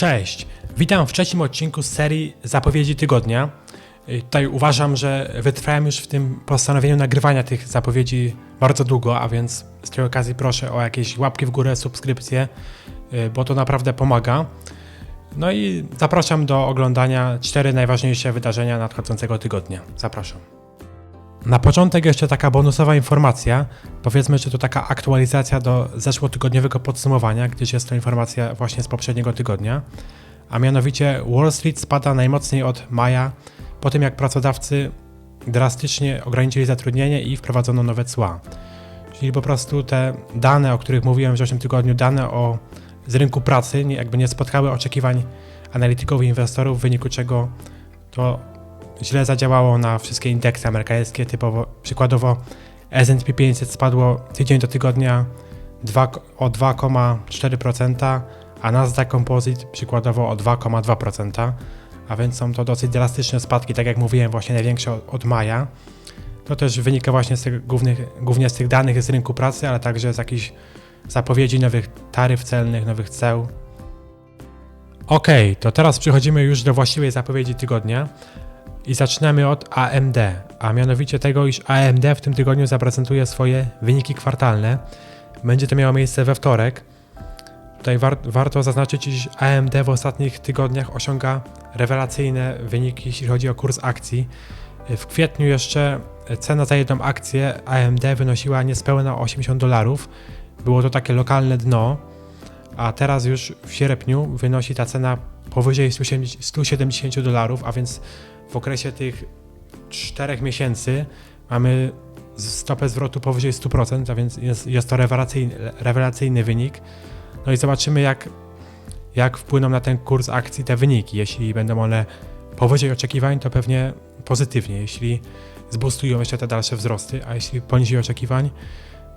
Cześć, witam w trzecim odcinku serii Zapowiedzi Tygodnia. Y, Tutaj uważam, że wytrwałem już w tym postanowieniu nagrywania tych zapowiedzi bardzo długo, a więc z tej okazji proszę o jakieś łapki w górę, subskrypcje, y, bo to naprawdę pomaga. No i zapraszam do oglądania cztery najważniejsze wydarzenia nadchodzącego tygodnia. Zapraszam. Na początek jeszcze taka bonusowa informacja. Powiedzmy, że to taka aktualizacja do zeszłotygodniowego podsumowania, gdyż jest to informacja właśnie z poprzedniego tygodnia. A mianowicie Wall Street spada najmocniej od maja, po tym jak pracodawcy drastycznie ograniczyli zatrudnienie i wprowadzono nowe cła. Czyli po prostu te dane, o których mówiłem w zeszłym tygodniu, dane o, z rynku pracy jakby nie spotkały oczekiwań analityków i inwestorów, w wyniku czego to źle zadziałało na wszystkie indeksy amerykańskie, typowo przykładowo S&P 500 spadło tydzień do tygodnia o 2,4%, a Nasdaq Composite przykładowo o 2,2%, a więc są to dosyć drastyczne spadki, tak jak mówiłem, właśnie największe od, od maja. To też wynika właśnie z tych głównych, głównie z tych danych z rynku pracy, ale także z jakichś zapowiedzi nowych taryf celnych, nowych ceł. Ok, to teraz przechodzimy już do właściwej zapowiedzi tygodnia. I zaczynamy od AMD, a mianowicie tego, iż AMD w tym tygodniu zaprezentuje swoje wyniki kwartalne. Będzie to miało miejsce we wtorek. Tutaj war warto zaznaczyć, iż AMD w ostatnich tygodniach osiąga rewelacyjne wyniki, jeśli chodzi o kurs akcji. W kwietniu jeszcze cena za jedną akcję AMD wynosiła niespełna 80 dolarów. Było to takie lokalne dno, a teraz już w sierpniu wynosi ta cena powyżej 170 dolarów, a więc w okresie tych 4 miesięcy mamy stopę zwrotu powyżej 100%, a więc jest, jest to rewelacyjny, rewelacyjny wynik. No i zobaczymy, jak, jak wpłyną na ten kurs akcji te wyniki. Jeśli będą one powyżej oczekiwań, to pewnie pozytywnie. Jeśli zbustują jeszcze te dalsze wzrosty, a jeśli poniżej oczekiwań,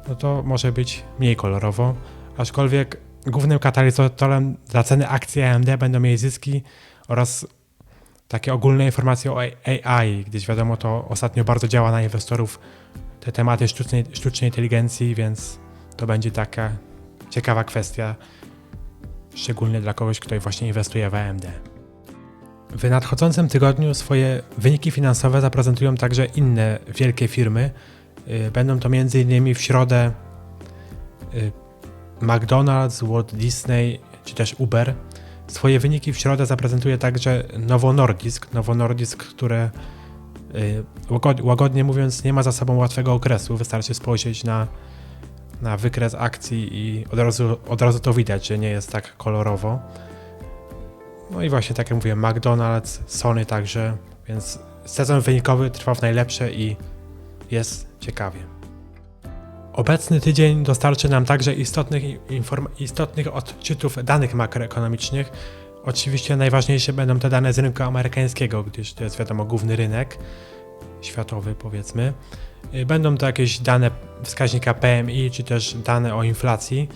no to może być mniej kolorowo. Aczkolwiek głównym katalizatorem dla ceny akcji AMD będą jej zyski oraz takie ogólne informacje o AI, gdyż wiadomo, to ostatnio bardzo działa na inwestorów te tematy sztucznej, sztucznej inteligencji, więc to będzie taka ciekawa kwestia, szczególnie dla kogoś, kto właśnie inwestuje w AMD. W nadchodzącym tygodniu swoje wyniki finansowe zaprezentują także inne wielkie firmy. Y, Będą to m.in. w środę y, McDonald's, Walt Disney czy też Uber. Swoje wyniki w środę zaprezentuje także Novo Nordisk. Novo Nordisk, które y, łagod- łagodnie mówiąc nie ma za sobą łatwego okresu. Wystarczy spojrzeć na, na wykres akcji i od razu, od razu to widać, że nie jest tak kolorowo. No i właśnie tak jak mówiłem, McDonald's, Sony także, więc sezon wynikowy trwa w najlepsze i jest ciekawie. Obecny tydzień dostarczy nam także istotnych, inform- istotnych odczytów danych makroekonomicznych. Oczywiście najważniejsze będą te dane z rynku amerykańskiego, gdyż to jest wiadomo główny rynek światowy, powiedzmy. Y, Będą to jakieś dane wskaźnika PMI, czy też dane o inflacji.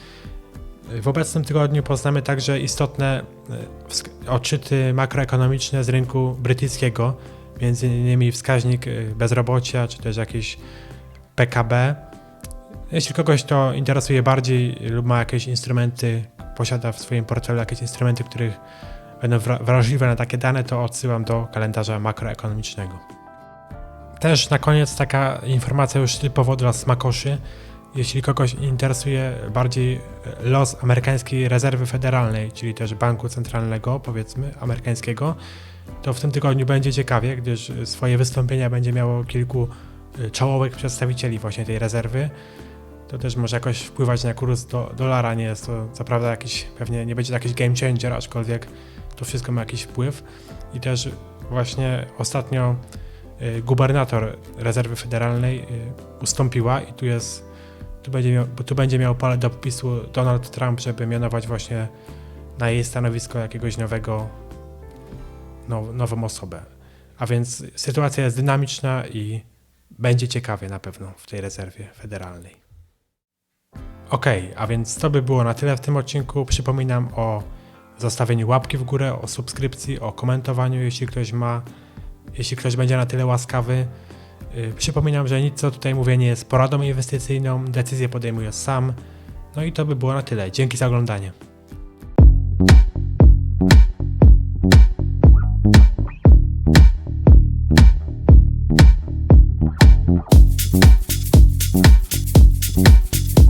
Y, W obecnym tygodniu poznamy także istotne y, odczyty makroekonomiczne z rynku brytyjskiego, między innymi wskaźnik bezrobocia, czy też jakieś PKB. Jeśli kogoś to interesuje bardziej lub ma jakieś instrumenty, posiada w swoim portfelu jakieś instrumenty, których będą wra- wrażliwe na takie dane, to odsyłam do kalendarza makroekonomicznego. Też na koniec taka informacja już typowo dla smakoszy. Jeśli kogoś interesuje bardziej los amerykańskiej rezerwy federalnej, czyli też banku centralnego, powiedzmy, amerykańskiego, to w tym tygodniu będzie ciekawie, gdyż swoje wystąpienia będzie miało kilku y, czołowych przedstawicieli właśnie tej rezerwy to też może jakoś wpływać na kurs do, dolara. Nie jest to co prawda jakiś, pewnie nie będzie to jakiś game changer, aczkolwiek to wszystko ma jakiś wpływ. I też właśnie ostatnio y, gubernator rezerwy federalnej y, ustąpiła i tu jest, tu będzie, miał, tu będzie miał pole do podpisu Donald Trump, żeby mianować właśnie na jej stanowisko jakiegoś nowego, now, nową osobę. A więc sytuacja jest dynamiczna i będzie ciekawie na pewno w tej rezerwie federalnej. Okej, a więc to by było na tyle w tym odcinku. Przypominam o zostawieniu łapki w górę, o subskrypcji, o komentowaniu, jeśli ktoś ma, jeśli ktoś będzie na tyle łaskawy. Yy, Przypominam, że nic co tutaj mówię nie jest poradą inwestycyjną, decyzję podejmuję sam. No i to by było na tyle. Dzięki za oglądanie.